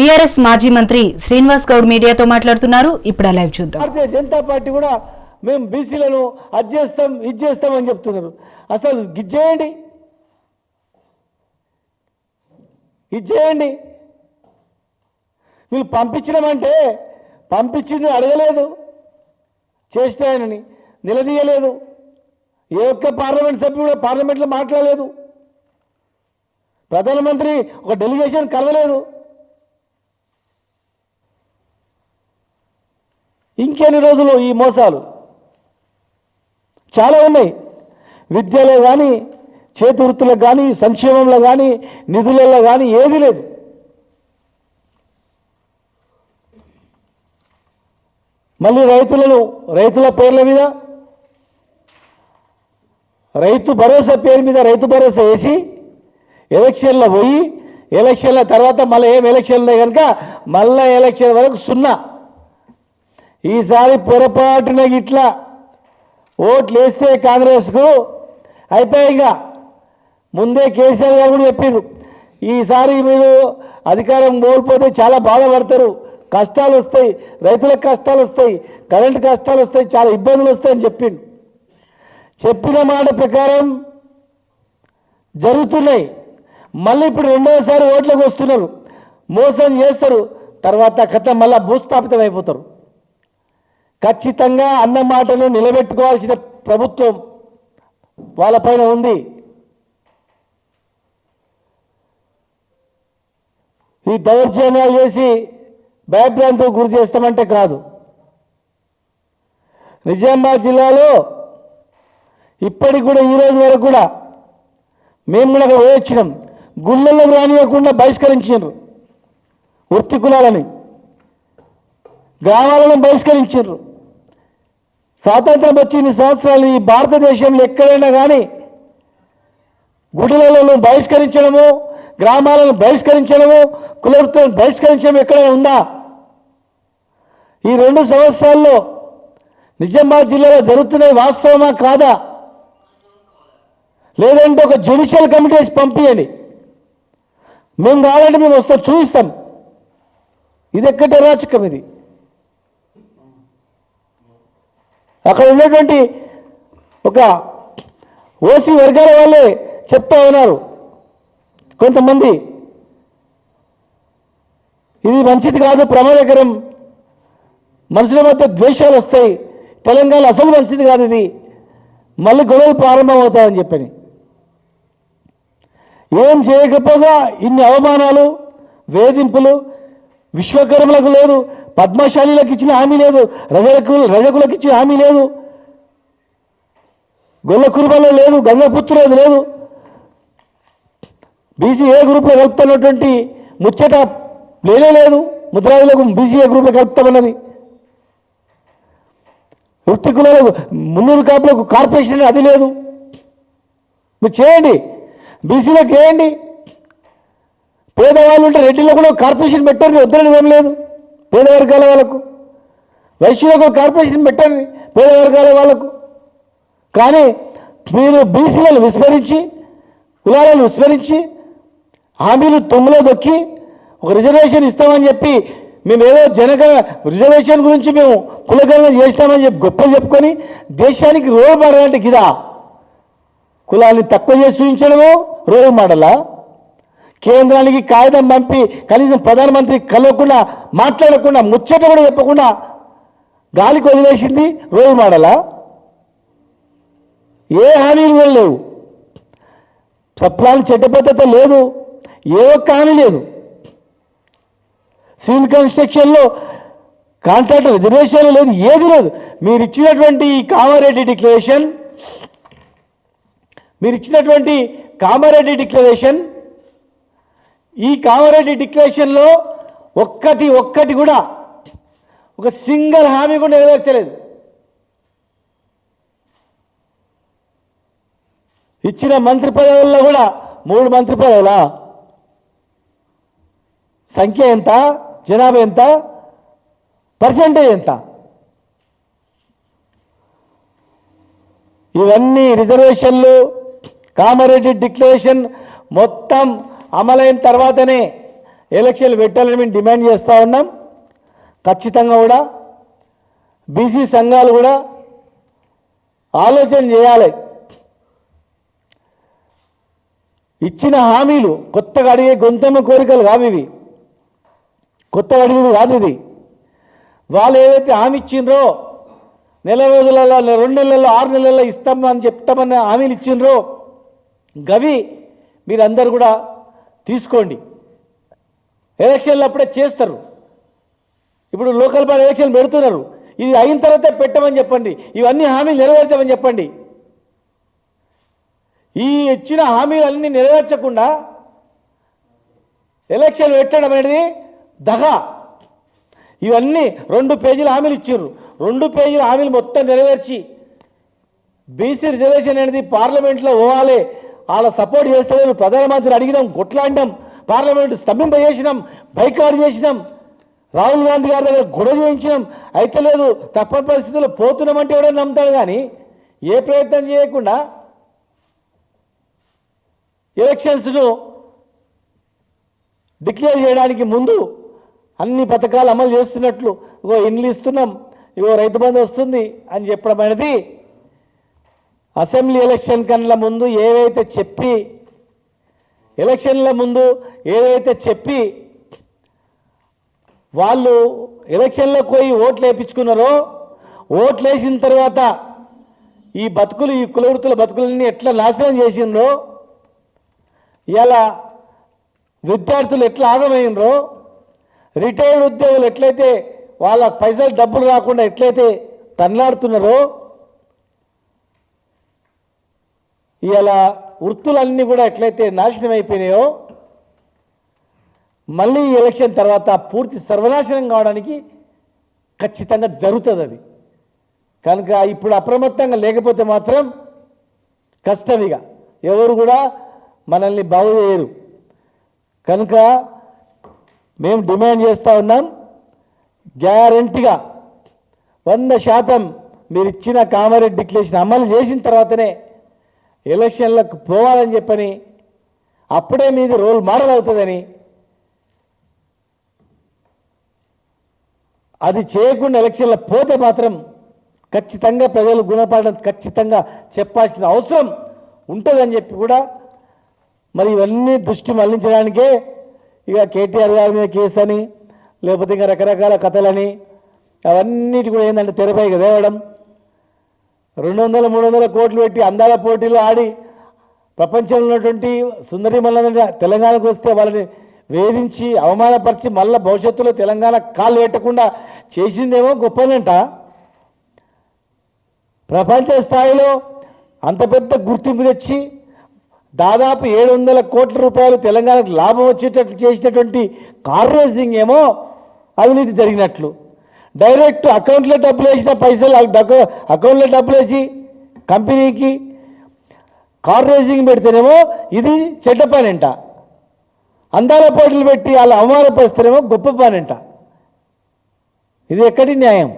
BRS మాజీ మంత్రి శ్రీనివాస్ గౌడ్ మీడియాతో మాట్లాడుతున్నారు. ఇప్పుడు ఆ లైవ్ చూద్దాం. భారతీయ జనతా పార్టీ కూడా మేము బీసీలను అది చేస్తాం ఇది చేస్తాం అని చెప్తున్నారు. అసలు ఇది చేయండి. ఇది చేయండి. వీళ్ళు పంపించడమంటే పంపించింది అడగలేదు. చేస్తే ఆయనని నిలదీయలేదు. ఏ ఒక్క పార్లమెంట్ సభ్యుడు కూడా పార్లమెంట్లో మాట్లాడలేదు. ప్రధానమంత్రి ఒక డెలిగేషన్ కలవలేదు. ఇంకెన్ని రోజులు ఈ మోసాలు? చాలా ఉన్నాయి. విద్యలో కానీ చేతి వృత్తులకు కానీ సంక్షేమంలో కానీ నిధులలో కానీ ఏది లేదు. మళ్ళీ రైతులను రైతుల పేర్ల మీద రైతు భరోసా పేరు మీద రైతు భరోసా వేసి ఎలక్షన్లో పోయి ఎలక్షన్ల తర్వాత మళ్ళీ ఏం ఎలక్షన్ ఉన్నాయి కనుక మళ్ళీ ఎలక్షన్ వరకు సున్నా. ఈసారి పొరపాటున ఇట్లా ఓట్లు వేస్తే కాంగ్రెస్కు అయిపోయి ఇంకా. ముందే కేసీఆర్ గారు కూడా చెప్పారు ఈసారి మీరు అధికారం కోల్పోతే చాలా బాధపడతారు. కష్టాలు వస్తాయి రైతులకు కష్టాలు వస్తాయి కరెంటు కష్టాలు వస్తాయి చాలా ఇబ్బందులు వస్తాయని చెప్పిండు. చెప్పిన మాట ప్రకారం జరుగుతున్నాయి. మళ్ళీ ఇప్పుడు రెండోసారి ఓట్లకు వస్తున్నారు. మోసం చేస్తారు. తర్వాత కథ మళ్ళీ భూస్థాపితం అయిపోతారు ఖచ్చితంగా అన్న మాటను నిలబెట్టుకోవాల్సిన ప్రభుత్వం వాళ్ళపైన ఉంది. ఈ దౌర్జన్యాలు చేసి భయభ్రాంతికి గురి చేస్తామంటే కాదు. నిజామాబాద్ జిల్లాలో ఇప్పటికి కూడా ఈ రోజు వరకు కూడా మేము కూడా అక్కడ పోయొచ్చినాం గుళ్ళల్లోకి రానియకుండా బహిష్కరించారు వృత్తి కులాలని గ్రామాలను బహిష్కరించారు స్వాతంత్రం వచ్చిన సంవత్సరాలు ఈ భారతదేశంలో ఎక్కడైనా కానీ గుడులను బహిష్కరించడము గ్రామాలను బహిష్కరించడము కులవృత్తులను బహిష్కరించడం ఎక్కడైనా ఉందా? ఈ రెండు సంవత్సరాల్లో నిజామాబాద్ జిల్లాలో జరుగుతున్నాయి వాస్తవమా కాదా? లేదంటే ఒక జ్యుడిషియల్ కమిటీ వేసి పంపించండి మేము కావాలంటే మేము వస్తాం చూపిస్తాం. ఇది ఎక్కడ అరాచకం ఇది. అక్కడ ఉన్నటువంటి ఒక ఓసీ వర్గాల వాళ్ళే చెప్తా ఉన్నారు. కొంతమంది ఇది మంచిది కాదు ప్రమాదకరం. మనుషుల మధ్య ద్వేషాలు వస్తాయి. తెలంగాణ అసలు మంచిది కాదు ఇది. మళ్ళీ గొడవలు ప్రారంభమవుతాయని చెప్పని. ఏం చేయకపోగా ఇన్ని అవమానాలు వేధింపులు విశ్వకర్మలకు లేదు. పద్మశాలీలకు ఇచ్చిన హామీ లేదు రజకు రజకులకు ఇచ్చిన హామీ లేదు. గొల్ల కురుబలో లేదు గంగపుత్రులేదు లేదు. బీసీ ఏ గ్రూప్లో కలుపుతున్నటువంటి ముచ్చట లేనే లేదు. ముద్రాజులకు బీసీఏ గ్రూప్లో కలుపుతామన్నది. వృత్తి కులాలకు మున్నూరు కాపులకు కార్పొరేషన్ అది లేదు. మీరు చేయండి. బీసీలో చేయండి. పేదవాళ్ళు ఉంటే రెడ్డిలో కూడా కార్పొరేషన్ పెట్టండి వద్దరని ఏం లేదు. పేద వర్గాల వాళ్ళకు. వైశ్యులకు ఒక కార్పొరేషన్ పెట్టండి పేద వర్గాల వాళ్ళకు. కానీ మీరు బీసీలను విస్మరించి కులాలను విస్మరించి హామీలు తొమ్మిలో దొక్కి ఒక రిజర్వేషన్ ఇస్తామని చెప్పి మేము ఏదో జనగ రిజర్వేషన్ గురించి మేము కులగణన చేస్తామని చెప్పి గొప్పలు చెప్పుకొని దేశానికి రోడ్ మాడాలంటే గిదా కులాన్ని తక్కువ చేసి చూపించడము రోడ్ మాడలా కేంద్రానికి కాగితం పంపి కనీసం ప్రధానమంత్రి కలవకుండా మాట్లాడకుండా ముచ్చట కూడా చెప్పకుండా గాలికి వదిలేసింది రోల్ మోడలా? ఏ హామీలు కూడా లేవు. సప్లాన్ చట్టబద్ధత లేదు. ఏ ఒక్క హామీ లేదు. సివిల్ కన్స్ట్రక్షన్లో కాంట్రాక్ట్ రిజర్వేషన్ లేదు ఏది లేదు. మీరు ఇచ్చినటువంటి ఈ కామారెడ్డి డిక్లరేషన్ మీరు ఇచ్చినటువంటి కామారెడ్డి డిక్లరేషన్ ఈ కామారెడ్డి డిక్లరేషన్లో ఒక్కటి ఒక్కటి కూడా ఒక సింగిల్ హామీ కూడా నెరవేర్చలేదు. ఇచ్చిన మంత్రి పదవుల్లో కూడా మూడు మంత్రి పదవులా? సంఖ్య ఎంత? జనాభా ఎంత? పర్సెంటేజ్ ఎంత? ఇవన్నీ రిజర్వేషన్లు కామారెడ్డి డిక్లరేషన్ మొత్తం అమలైన తర్వాతనే ఎలక్షన్లు పెట్టాలని మేము డిమాండ్ చేస్తూ ఉన్నాం. ఖచ్చితంగా కూడా బీసీ సంఘాలు కూడా ఆలోచన చేయాలి. ఇచ్చిన హామీలు కొత్తగా అడిగే గొంతమ్మ కోరికలు కావు ఇవి. కొత్తగా అడుగులు కాదు ఇది. వాళ్ళు ఏదైతే హామీ ఇచ్చిండ్రో నెల రోజులలో రెండు నెలల్లో ఆరు నెలల్లో ఇస్తాం అని చెప్తామని హామీలు ఇచ్చిండ్రో గవి మీరందరూ కూడా తీసుకోండి. ఎలక్షన్లు అప్పుడే చేస్తారు. ఇప్పుడు లోకల్ బాడీ ఎలక్షన్ పెడుతున్నారు. ఇది అయిన తర్వాత పెట్టమని చెప్పండి. ఇవన్నీ హామీలు నెరవేర్చామని చెప్పండి. ఈ ఇచ్చిన హామీలన్నీ నెరవేర్చకుండా ఎలక్షన్ పెట్టడం అనేది దగా ఇవన్నీ రెండు పేజీల హామీలు ఇచ్చారు రెండు పేజీల హామీలు మొత్తం నెరవేర్చి బీసీ రిజర్వేషన్ అనేది పార్లమెంట్లో పోవాలి. వాళ్ళ సపోర్ట్ చేస్తే ప్రధానమంత్రిని అడిగినాం కొట్లాడినాం పార్లమెంట్ స్తంభింపజేసినాం బైకాట్ చేసినాం. రాహుల్ గాంధీ గారి దగ్గర గొడవ చేయించినాం. అయితే లేదు తప్పని పరిస్థితుల్లో పోతున్నామంటే ఎవడో నమ్ముతాడు కానీ ఏ ప్రయత్నం చేయకుండా ఎలక్షన్స్ను డిక్లేర్ చేయడానికి ముందు అన్ని పథకాలు అమలు చేస్తున్నట్లు ఇగో ఇండ్లు ఇస్తున్నాం ఇగో రైతు బంధు వస్తుంది అని చెప్పడం అనేది అసెంబ్లీ ఎలక్షన్ కన్నా ముందు ఏవైతే చెప్పి ఎలక్షన్ల ముందు ఏదైతే చెప్పి వాళ్ళు ఎలక్షన్లో పోయి ఓట్లు వేయించుకున్నారో ఓట్లు వేసిన తర్వాత ఈ బతుకులు ఈ కులవృత్తుల బతుకులన్నీ ఎట్లా నాశనం చేసిండ్రో ఇలా విద్యార్థులు ఎట్లా ఆగమైనరో రిటైర్డ్ ఉద్యోగులు ఎట్లయితే వాళ్ళ పైసలు డబ్బులు రాకుండా ఎట్లయితే తన్నాడుతున్నారో ఇలా వృత్తులన్నీ కూడా ఎట్లయితే నాశనం అయిపోయినాయో మళ్ళీ ఎలక్షన్ తర్వాత పూర్తి సర్వనాశనం కావడానికి ఖచ్చితంగా జరుగుతుంది అది. కనుక ఇప్పుడు అప్రమత్తంగా లేకపోతే మాత్రం కష్టం ఇక. ఎవరు కూడా మనల్ని బాగు చేయరు. కనుక మేము డిమాండ్ చేస్తూ ఉన్నాం గ్యారంటీగా వంద శాతం మీరు ఇచ్చిన కామారెడ్డి డిక్లరేషన్ అమలు చేసిన తర్వాతనే ఎలక్షన్లకు పోవాలని చెప్పని అప్పుడే మీది రోల్ మోడల్ అవుతుందని అది చేయకుండా ఎలక్షన్లో పోతే మాత్రం ఖచ్చితంగా ప్రజలు గుణపాఠం ఖచ్చితంగా చెప్పాల్సిన అవసరం ఉంటుందని చెప్పి కూడా మరి ఇవన్నీ దృష్టి మళ్ళించడానికే ఇక కేటీఆర్ గారి మీద కేసు అని లేకపోతే ఇంకా రకరకాల కథలని అవన్నిటి కూడా ఏంటంటే తెరపైకి తేవడం రెండు వందల మూడు వందల కోట్లు పెట్టి అందాల పోటీలు ఆడి ప్రపంచంలో ఉన్నటువంటి సుందరి మల్ల తెలంగాణకు వస్తే వాళ్ళని వేధించి అవమానపరిచి మళ్ళీ భవిష్యత్తులో తెలంగాణ కాలు పెట్టకుండా చేసిందేమో గొప్పనంట. ప్రపంచ స్థాయిలో అంత పెద్ద గుర్తింపు తెచ్చి దాదాపు ఏడు వందల కోట్ల రూపాయలు తెలంగాణకు లాభం వచ్చేటట్లు చేసినటువంటి కార్ రేసింగ్ ఏమో అవినీతి జరిగినట్లు. డైరెక్ట్ అకౌంట్లో డబ్బులు వేసిన పైసలు ఆ అకౌంట్లో డబ్బులు వేసి కంపెనీకి కార్ రేసింగ్ పెడితేనేమో ఇది చెడ్డ పనంట. అందాల పోటీలు పెట్టి వాళ్ళు అవమానపరిస్తేనేమో గొప్ప పనంట. ఇది ఎక్కడి న్యాయం?